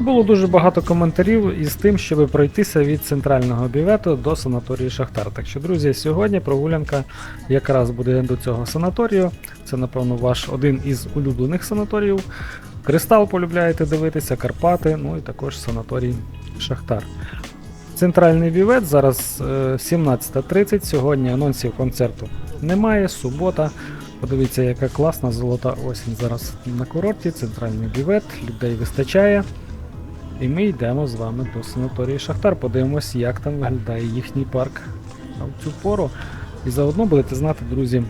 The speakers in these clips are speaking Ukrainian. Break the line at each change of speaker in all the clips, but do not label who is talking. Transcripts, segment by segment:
Було дуже багато коментарів із тим, щоб пройтися від центрального бівету до санаторію Шахтар. Так що, друзі, сьогодні прогулянка якраз буде до цього санаторію. Це, напевно, ваш один із улюблених санаторіїв. Кристал полюбляєте дивитися, Карпати, ну і також санаторій Шахтар. Центральний бівет зараз е, 17.30. Сьогодні анонсів концерту немає. Субота. Подивіться, яка класна золота осінь зараз на курорті. Центральний бівет, людей вистачає. І ми йдемо з вами до санаторії Шахтар. Подивимось, як там виглядає їхній парк в цю пору. І заодно будете знати, друзі,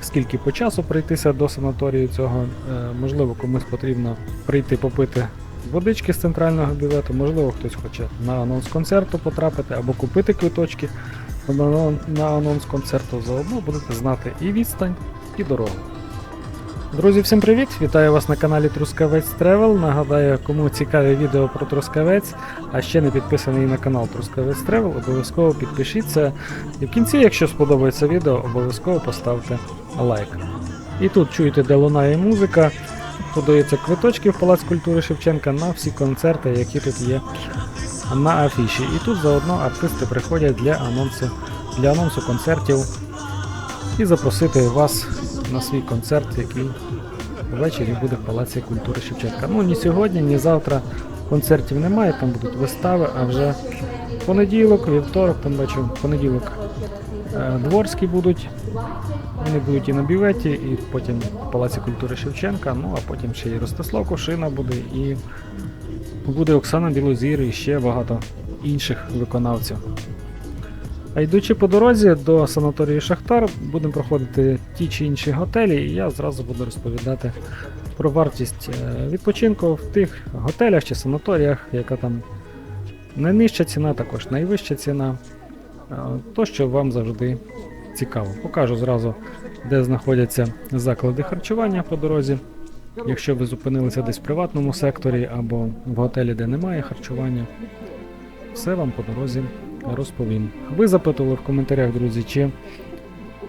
скільки по часу прийтися до санаторію цього. Е, можливо, комусь потрібно прийти попити водички з центрального бювету, можливо, хтось хоче на анонс концерту потрапити або купити квиточки на анонс концерту. Заодно будете знати і відстань, і дорогу. Друзі, всім привіт! Вітаю вас на каналі Трускавець Тревел. Нагадаю, кому цікаве відео про Трускавець, а ще не підписаний на канал Трускавець Тревел, обов'язково підпишіться. І в кінці, якщо сподобається відео, обов'язково поставте лайк. І тут чуєте, де лунає музика. Подаються квиточки в Палац культури Шевченка на всі концерти, які тут є на афіші. І тут заодно артисти приходять для анонсу, для анонсу концертів і запросити вас на свій концерт, який ввечері буде в Палаці культури Шевченка. Ну ні сьогодні, ні завтра концертів немає, там будуть вистави, а вже понеділок, вівторок, там бачу, понеділок е, дворські будуть. Вони будуть і на бюветі, і потім в Палаці культури Шевченка, ну а потім ще і Ростислав Кошина буде, і буде Оксана Білозір і ще багато інших виконавців. А йдучи по дорозі до санаторію Шахтар, будемо проходити ті чи інші готелі, і я зразу буду розповідати про вартість е, відпочинку в тих готелях чи санаторіях, яка там найнижча ціна, також найвища ціна. Е, То, що вам завжди цікаво. Покажу зразу, де знаходяться заклади харчування по дорозі. Якщо ви зупинилися десь в приватному секторі або в готелі, де немає харчування, все вам по дорозі розповім. Ви запитували в коментарях, друзі, чи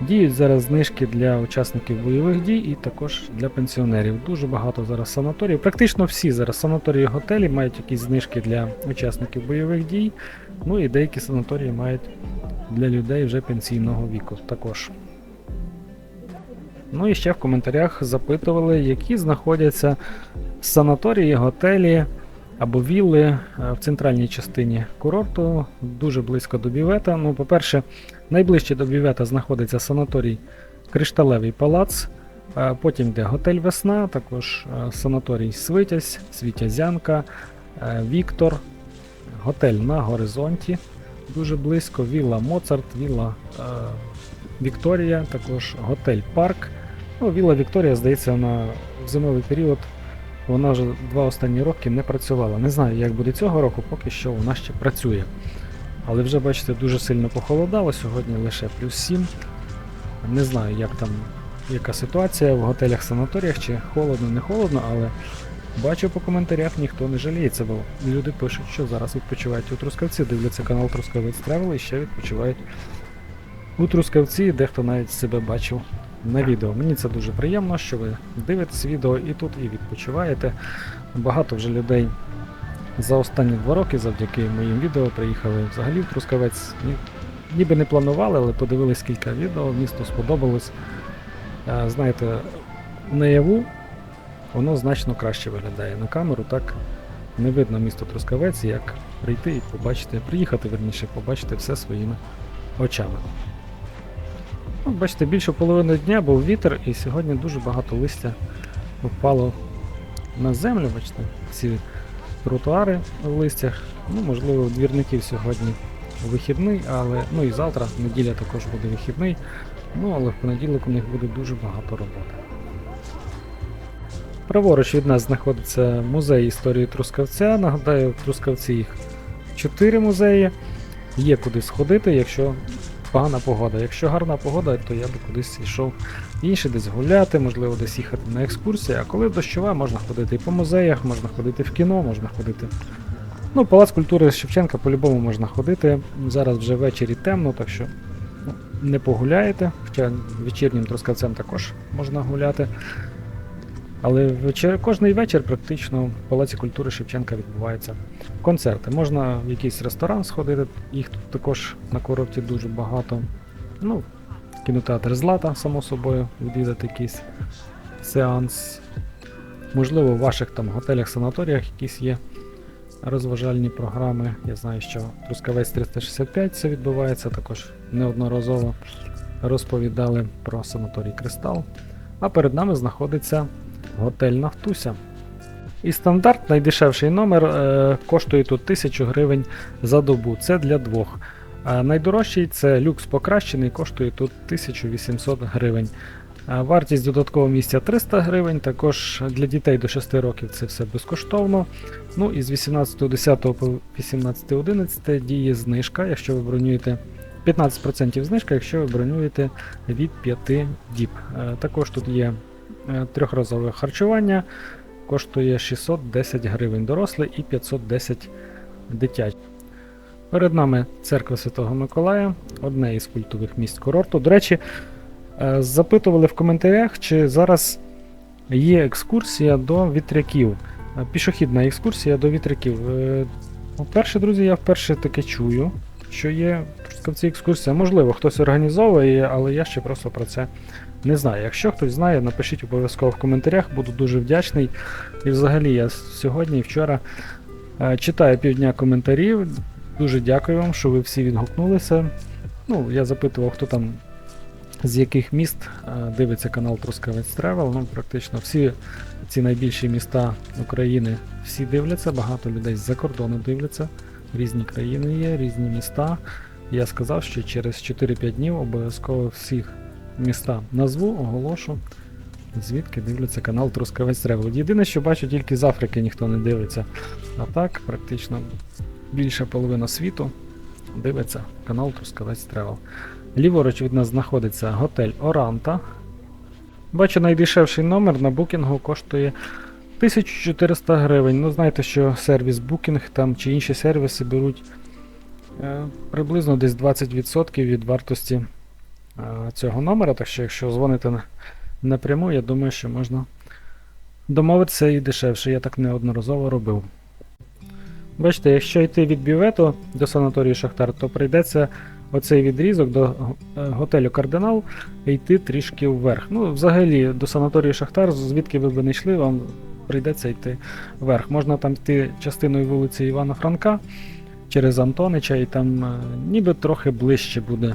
діють зараз знижки для учасників бойових дій і також для пенсіонерів. Дуже багато зараз санаторіїв. Практично всі зараз санаторії і готелі мають якісь знижки для учасників бойових дій. Ну і деякі санаторії мають для людей вже пенсійного віку також. Ну і ще в коментарях запитували, які знаходяться санаторії, готелі або вілли е, в центральній частині курорту, дуже близько до бівета. Ну, по-перше, найближче до бівета знаходиться санаторій Кришталевий палац. е, Потім йде готель Весна, також е, санаторій Свитязь, Світязянка, Віктор, готель на горизонті, дуже близько, Вілла Моцарт, Вілла е, Вікторія, також готель Парк. Ну, Вілла Вікторія, здається, на зимовий період вона вже два останні роки не працювала. Не знаю, як буде цього року, поки що вона ще працює. Але вже, бачите, дуже сильно похолодало, сьогодні лише плюс 7. Не знаю, як там, яка ситуація в готелях, санаторіях, чи холодно, не холодно, але бачу по коментарях, ніхто не жаліється, бо люди пишуть, що зараз відпочивають у Трускавці, дивляться канал Трускавець Тревел і ще відпочивають у Трускавці, дехто навіть себе бачив на відео. Мені це дуже приємно, що ви дивитесь відео і тут, і відпочиваєте. Багато вже людей за останні два роки, завдяки моїм відео, приїхали взагалі в Трускавець. Ніби не планували, але подивились кілька відео, місто сподобалось. Е, Знаєте, наяву воно значно краще виглядає. На камеру так не видно місто Трускавець, як прийти і побачити, приїхати верніше, побачити все своїми очами. Ну, бачите, більше половини дня був вітер, і сьогодні дуже багато листя впало на землю. Бачите, ці тротуари в листях. Ну, можливо, у двірників сьогодні вихідний, але ну і завтра, неділя також буде вихідний. Ну, але в понеділок у них буде дуже багато роботи. Праворуч від нас знаходиться музей історії Трускавця. Нагадаю, в Трускавці їх чотири музеї. Є куди сходити, якщо погана погода. Якщо гарна погода, то я би кудись йшов інше, десь гуляти, можливо, десь їхати на екскурсії. А коли дощова, можна ходити і по музеях, можна ходити в кіно, можна ходити. Ну, Палац культури Шевченка по-любому можна ходити. Зараз вже ввечері темно, так що ну, не погуляєте. Хоча вечірнім трускавцем також можна гуляти. Але кожний вечір практично в Палаці культури Шевченка відбуваються концерти. Можна в якийсь ресторан сходити, їх тут також на курорті дуже багато. Ну, кінотеатр Злата, само собою, відвідати якийсь сеанс. Можливо, в ваших там готелях, санаторіях якісь є розважальні програми. Я знаю, що Трускавець 365 це відбувається, також неодноразово розповідали про санаторій Кристал. А перед нами знаходиться готель Нафтуся. І стандарт, найдешевший номер е, коштує тут 1000 гривень за добу. Це для двох. А найдорожчий це люкс покращений, коштує тут 1800 гривень. А Вартість додаткового місця 300 гривень, також для дітей до 6 років це все безкоштовно. Ну і з 18.10 по 18.11 діє знижка, якщо ви бронюєте 15% знижка, якщо ви бронюєте від 5 діб. Е, Також тут є трьохразове харчування, коштує 610 гривень дорослий і 510 дитячий. Перед нами церква Святого Миколая, одне із культових місць курорту. До речі, е, запитували в коментарях, чи зараз є екскурсія до вітряків. Е, Пішохідна екскурсія до вітряків. Е, По-перше, друзі, я вперше таке чую, що є в Трускавці екскурсія. Можливо, хтось організовує, але я ще просто про це не знаю. Якщо хтось знає, напишіть обов'язково в коментарях, буду дуже вдячний. І взагалі я сьогодні і вчора е, читаю півдня коментарів. Дуже дякую вам, що ви всі відгукнулися. Ну, я запитував, хто там з яких міст е, дивиться канал Трускавець Тревел. Ну, практично всі ці найбільші міста України всі дивляться, багато людей з-за кордону дивляться. Різні країни є, різні міста. Я сказав, що через 4-5 днів обов'язково всіх міста назву, оголошу, звідки дивляться канал Трускавець Тревел. Єдине, що бачу, тільки з Африки ніхто не дивиться. А так, практично більша половина світу дивиться канал Трускавець Тревел. Ліворуч від нас знаходиться готель Оранта. Бачу, найдешевший номер на букінгу коштує 1400 гривень. Ну, знаєте, що сервіс Booking там чи інші сервіси беруть е, приблизно десь 20% від вартості цього номера. Так що, якщо дзвоните напряму, я думаю, що можна домовитися і дешевше. Я так неодноразово робив. Бачите, якщо йти від бювету до санаторію Шахтар, то прийдеться оцей відрізок до е, готелю Кардинал йти трішки вверх. Ну, взагалі, до санаторію Шахтар, звідки ви б не йшли, вам прийдеться йти вверх. Можна там йти частиною вулиці Івана Франка через Антонича, і там е, ніби трохи ближче буде е,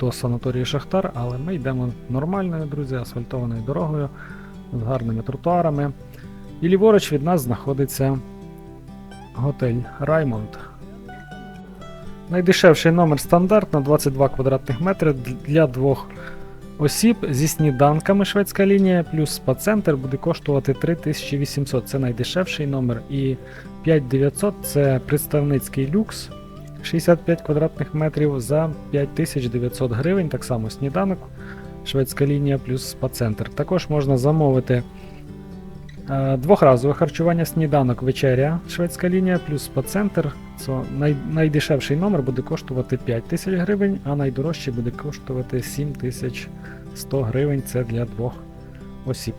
до санаторію Шахтар, але ми йдемо нормальною, друзі, асфальтованою дорогою з гарними тротуарами. І ліворуч від нас знаходиться готель Раймонд. Найдешевший номер стандарт на 22 квадратних метри для двох осіб зі сніданками шведська лінія, плюс спа-центр буде коштувати 3800. Це найдешевший номер. І 5900 це представницький люкс 65 квадратних метрів за 5900 гривень. Так само сніданок, шведська лінія плюс спа-центр. Також можна замовити Е, Двохразове харчування сніданок вечеря, шведська лінія, плюс спа-центр. Це най, найдешевший номер буде коштувати 5 тисяч гривень, а найдорожчий буде коштувати 7100 гривень. Це для двох осіб.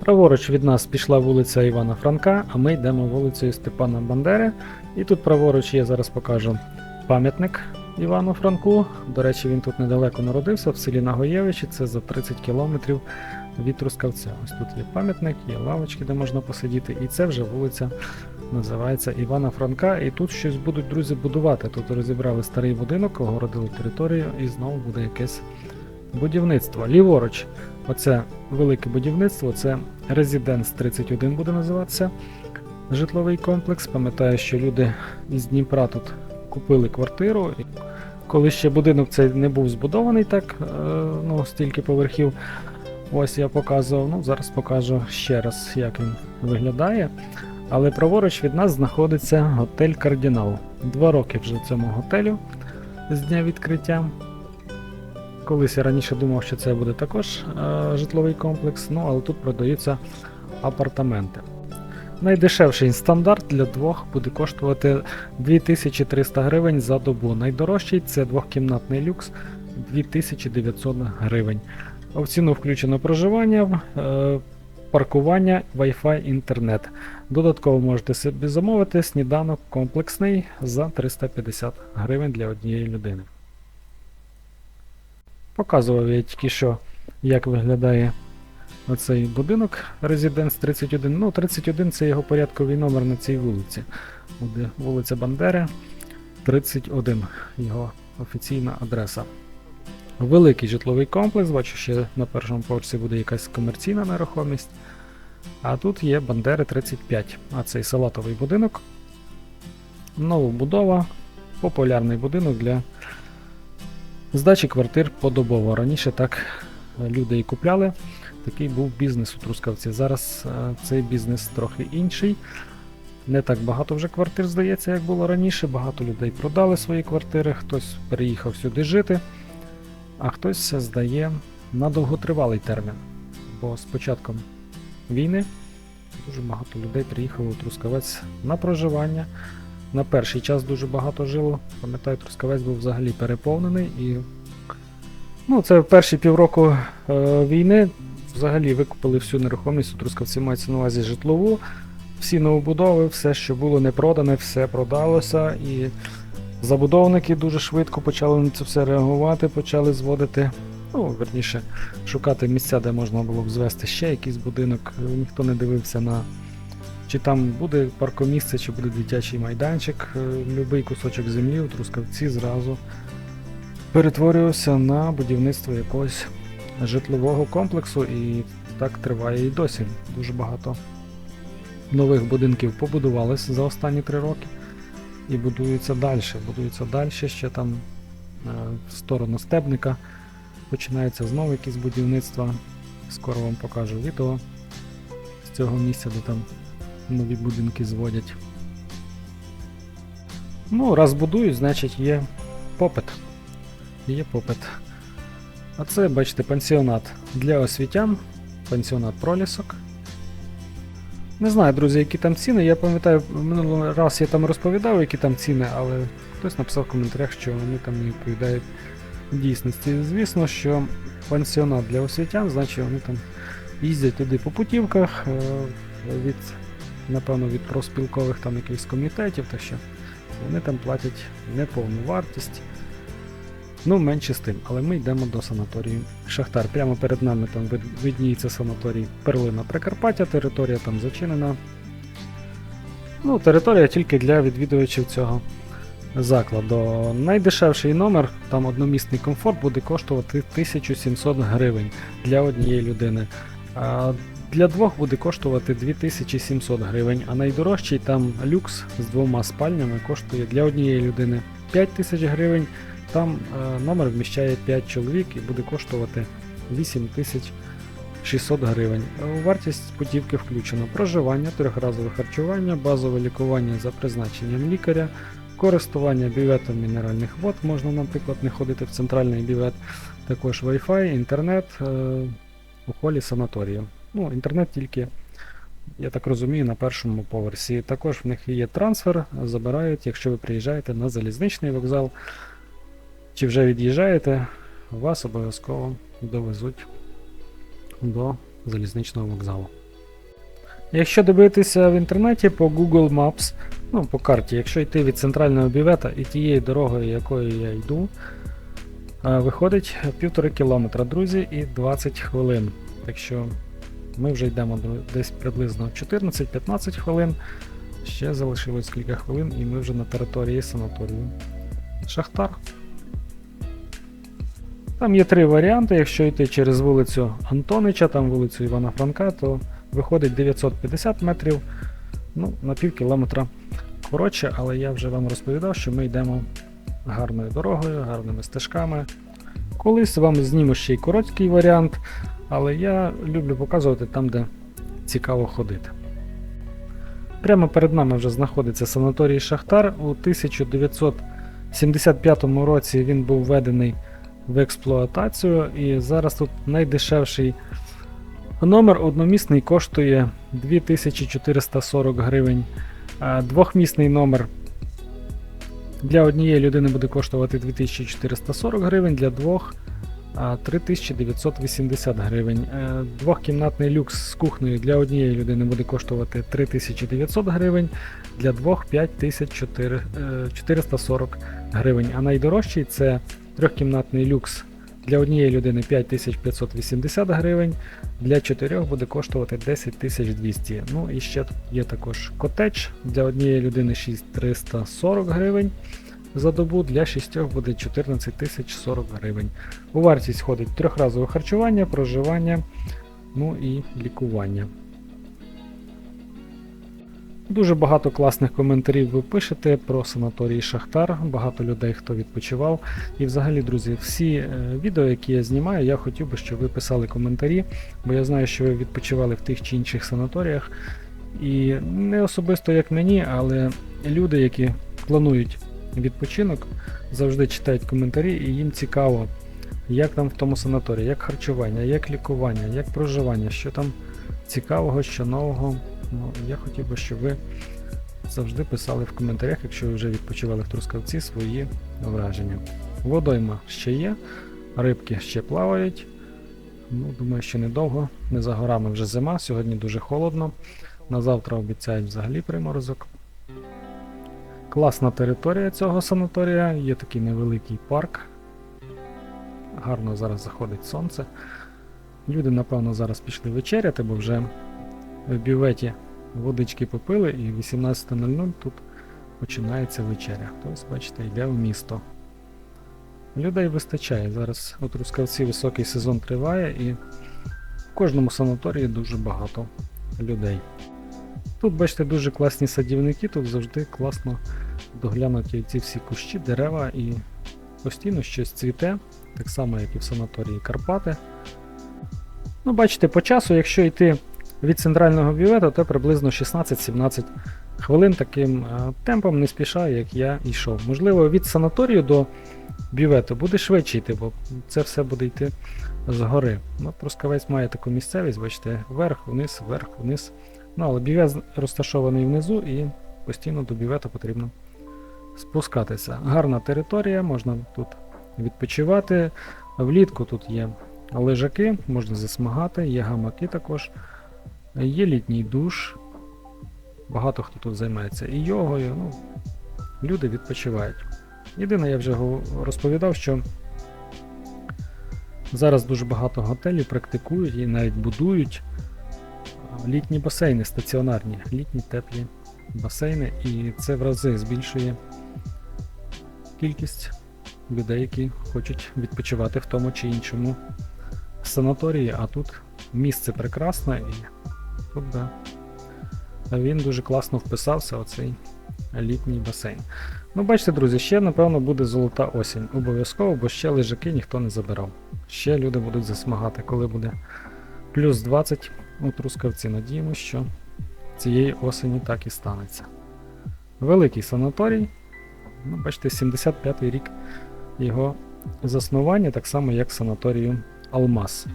Праворуч від нас пішла вулиця Івана Франка, а ми йдемо вулицею Степана Бандери. І тут праворуч я зараз покажу пам'ятник Івану Франку. До речі, він тут недалеко народився, в селі Нагоєвичі, це за 30 кілометрів від Трускавця. Ось тут є пам'ятник, є лавочки, де можна посидіти, і це вже вулиця називається Івана Франка. І тут щось будуть друзі будувати. Тут розібрали старий будинок, огородили територію, і знову буде якесь будівництво. Ліворуч, оце велике будівництво, це Резиденс 31 буде називатися. Житловий комплекс. Пам'ятаю, що люди із Дніпра тут купили квартиру. Коли ще будинок цей не був збудований так, е, ну, стільки поверхів. Ось я показував, ну зараз покажу ще раз, як він виглядає. Але праворуч від нас знаходиться готель Кардинал. Два роки вже цьому готелю з дня відкриття. Колись я раніше думав, що це буде також е, житловий комплекс, ну але тут продаються апартаменти. Найдешевший стандарт для двох буде коштувати 2300 гривень за добу. Найдорожчий це двохкімнатний люкс 2900 гривень. В ціну включено проживання, е, паркування, Wi-Fi, інтернет. Додатково можете собі замовити сніданок комплексний за 350 гривень для однієї людини. Показував я тільки що, як виглядає оцей будинок Residence 31. Ну, 31 це його порядковий номер на цій вулиці. Буде вулиця Бандери, 31, його офіційна адреса. Великий житловий комплекс, бачу, ще на першому поверсі буде якась комерційна нерухомість. А тут є Бандери 35, а цей салатовий будинок. Новобудова, популярний будинок для здачі квартир подобово. Раніше так люди і купляли. Такий був бізнес у Трускавці. Зараз е, цей бізнес трохи інший. Не так багато вже квартир здається, як було раніше. Багато людей продали свої квартири, хтось переїхав сюди жити, а хтось здає на довготривалий термін. Бо з початком війни дуже багато людей приїхало у Трускавець на проживання. На перший час дуже багато жило. Пам'ятаю, Трускавець був взагалі переповнений і. Ну, це перші півроку е, війни взагалі викупили всю нерухомість у Трускавці мається на увазі житлову. Всі новобудови, все, що було не продане, все продалося. І забудовники дуже швидко почали на це все реагувати, почали зводити, ну, верніше, шукати місця, де можна було б звести ще якийсь будинок. Ніхто не дивився на чи там буде паркомісце, чи буде дитячий майданчик. Е, Любий кусочок землі у Трускавці зразу перетворювався на будівництво якогось житлового комплексу, і так триває і досі. Дуже багато нових будинків побудувалися за останні три роки і будуються далі. Будуються далі, ще там е, в сторону стебника починається знову якісь будівництва. Скоро вам покажу відео з цього місця, де там нові будинки зводять. Ну, раз будують, значить є попит. Є попит. А це, бачите, пансіонат для освітян, пансіонат пролісок. Не знаю, друзі, які там ціни. Я пам'ятаю, минулий раз я там розповідав, які там ціни, але хтось написав в коментарях, що вони там не відповідають дійсності. Звісно, що пансіонат для освітян, значить вони там їздять туди по путівках е, від, напевно, від профспілкових там якихось комітетів, так що вони там платять неповну вартість. Ну, менше з тим, але ми йдемо до санаторію Шахтар. Прямо перед нами там видніється санаторій Перлина Прикарпаття, територія там зачинена. Ну, територія тільки для відвідувачів цього закладу. Найдешевший номер, там одномісний комфорт, буде коштувати 1700 гривень для однієї людини. А для двох буде коштувати 2700 гривень, а найдорожчий там люкс з двома спальнями коштує для однієї людини 5000 гривень. Там е, номер вміщає 5 чоловік і буде коштувати 8600 гривень. Е, вартість путівки включено проживання, трьохразове харчування, базове лікування за призначенням лікаря, користування бюветом мінеральних вод, можна, наприклад, не ходити в центральний бювет, також Wi-Fi, інтернет е, у холі санаторію. Ну, інтернет тільки, я так розумію, на першому поверсі. Також в них є трансфер, забирають, якщо ви приїжджаєте на залізничний вокзал чи вже від'їжджаєте, вас обов'язково довезуть до залізничного вокзалу. Якщо дивитися в інтернеті по Google Maps, ну по карті, якщо йти від центрального бівета і тією дорогою, якою я йду, виходить півтори кілометра, друзі, і 20 хвилин. Так що ми вже йдемо десь приблизно 14-15 хвилин. Ще залишилось кілька хвилин, і ми вже на території санаторію Шахтар. Там є три варіанти. Якщо йти через вулицю Антонича, там вулицю Івана Франка, то виходить 950 метрів, ну, на пів кілометра коротше, але я вже вам розповідав, що ми йдемо гарною дорогою, гарними стежками. Колись вам зніму ще й короткий варіант, але я люблю показувати там, де цікаво ходити. Прямо перед нами вже знаходиться санаторій Шахтар. У 1975 році він був введений в експлуатацію, і зараз тут найдешевший номер одномісний коштує 2440 гривень. Двохмісний номер для однієї людини буде коштувати 2440 гривень, для двох 3980 гривень. Е, Двохкімнатний люкс з кухнею для однієї людини буде коштувати 3900 гривень, для двох 5440 гривень. А найдорожчий це трьохкімнатний люкс для однієї людини 5580 гривень, для чотирьох буде коштувати 10200. Ну і ще є також котедж для однієї людини 6340 гривень. За добу для шістьох буде 14 тисяч 40 гривень. У вартість входить трьохразове харчування, проживання, ну і лікування. Дуже багато класних коментарів ви пишете про санаторій Шахтар, багато людей, хто відпочивав. І взагалі, друзі, всі е, відео, які я знімаю, я хотів би, щоб ви писали коментарі, бо я знаю, що ви відпочивали в тих чи інших санаторіях. І не особисто як мені, але люди, які планують відпочинок, завжди читають коментарі, і їм цікаво, як там в тому санаторії, як харчування, як лікування, як проживання, що там цікавого, що нового. Ну, я хотів би, щоб ви завжди писали в коментарях, якщо ви вже відпочивали в Трускавці, свої враження. Водойма ще є, рибки ще плавають. Ну, Думаю, що недовго, не за горами вже зима, сьогодні дуже холодно. На завтра обіцяють взагалі приморозок. Класна територія цього санаторія, є такий невеликий парк. Гарно зараз заходить сонце. Люди, напевно, зараз пішли вечеряти, бо вже в бюветі водички попили і в 18.00 тут починається вечеря. Хтось, бачите, йде в місто. Людей вистачає. Зараз у Трускавці високий сезон триває і в кожному санаторії дуже багато людей. Тут, бачите, дуже класні садівники, тут завжди класно доглянуті ці всі кущі, дерева і постійно щось цвіте, так само, як і в санаторії Карпати. Ну, бачите, по часу, якщо йти від центрального бювету, то приблизно 16-17 хвилин таким е, темпом не спішаю, як я йшов. Можливо, від санаторію до бювету буде швидше йти, бо це все буде йти згори. Ну, Трускавець має таку місцевість, бачите, вверх, вниз, вверх, вниз. Ну, але бювет розташований внизу і постійно до бювету потрібно спускатися. Гарна територія, можна тут відпочивати. Влітку тут є лежаки, можна засмагати, є гамаки також. Є літній душ. Багато хто тут займається і йогою. Ну, Люди відпочивають. Єдине, я вже розповідав, що зараз дуже багато готелів практикують і навіть будують літні басейни стаціонарні, літні теплі басейни, і це в рази збільшує кількість людей, які хочуть відпочивати в тому чи іншому санаторії, а тут місце прекрасне і тут да, він дуже класно вписався, оцей літній басейн. Ну, бачите, друзі, ще, напевно, буде золота осінь. Обов'язково, бо ще лежаки ніхто не забирав. Ще люди будуть засмагати, коли буде плюс 20 у Трускавці. Надіємося, що цієї осені так і станеться. Великий санаторій. Ну, бачите, 75-й рік його заснування, так само як санаторію Алмаз.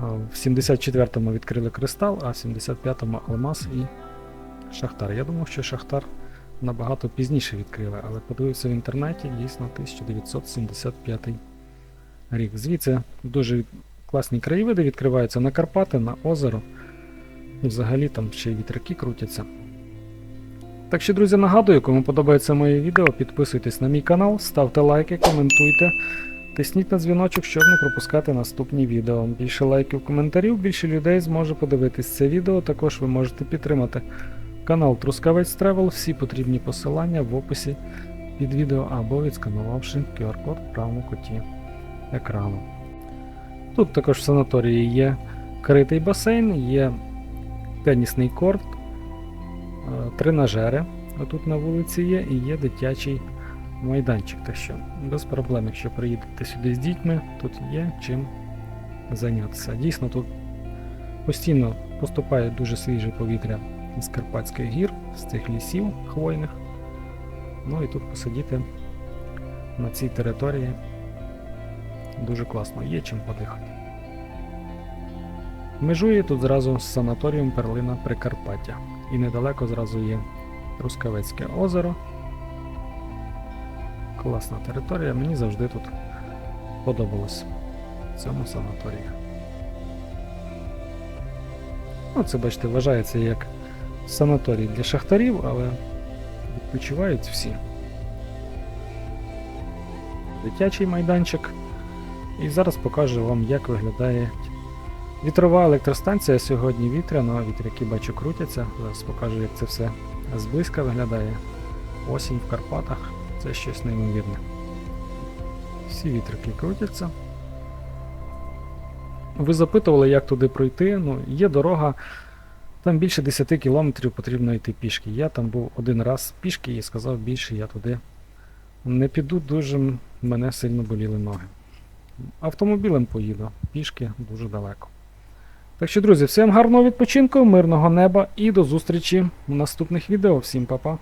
В 74-му відкрили кристал, а в 75-му Алмаз і Шахтар. Я думав, що Шахтар набагато пізніше відкрили, але подивився в інтернеті, дійсно 1975 рік. Звідси дуже класні краєвиди відкриваються на Карпати, на озеро. І взагалі там ще й вітряки крутяться. Так що, друзі, нагадую, кому подобається моє відео, підписуйтесь на мій канал, ставте лайки, коментуйте, тисніть на дзвіночок, щоб не пропускати наступні відео. Більше лайків, коментарів, більше людей зможе подивитись це відео. Також ви можете підтримати канал Трускавець Тревел, всі потрібні посилання в описі під відео або відсканувавши QR-код в правому куті екрану. Тут також в санаторії є критий басейн, є тенісний корт, е, тренажери отут на вулиці є, і є дитячий майданчик. Так що без проблем, якщо приїдете сюди з дітьми, тут є чим зайнятися. Дійсно, тут постійно поступає дуже свіже повітря з Карпатських гір, з цих лісів хвойних. Ну і тут посидіти на цій території дуже класно, є чим подихати. Межує тут зразу з санаторієм Перлина Прикарпаття. І недалеко зразу є Трускавецьке озеро. Класна територія, мені завжди тут сподобалось в цьому санаторії. Ну, це, бачите, вважається як санаторій для шахтарів, але відпочивають всі. Дитячий майданчик. І зараз покажу вам, як виглядає вітрова електростанція. Сьогодні вітряно, вітряки бачу крутяться. Зараз покажу, як це все зблизька виглядає. Осінь в Карпатах. Це щось неймовірне. Всі вітрики крутяться. Ви запитували, як туди пройти. Ну, є дорога. Там більше 10 кілометрів потрібно йти пішки. Я там був один раз пішки і сказав, більше я туди не піду, дуже мене сильно боліли ноги. Автомобілем поїду, пішки дуже далеко. Так що, друзі, всім гарного відпочинку, мирного неба і до зустрічі в наступних відео. Всім па-па.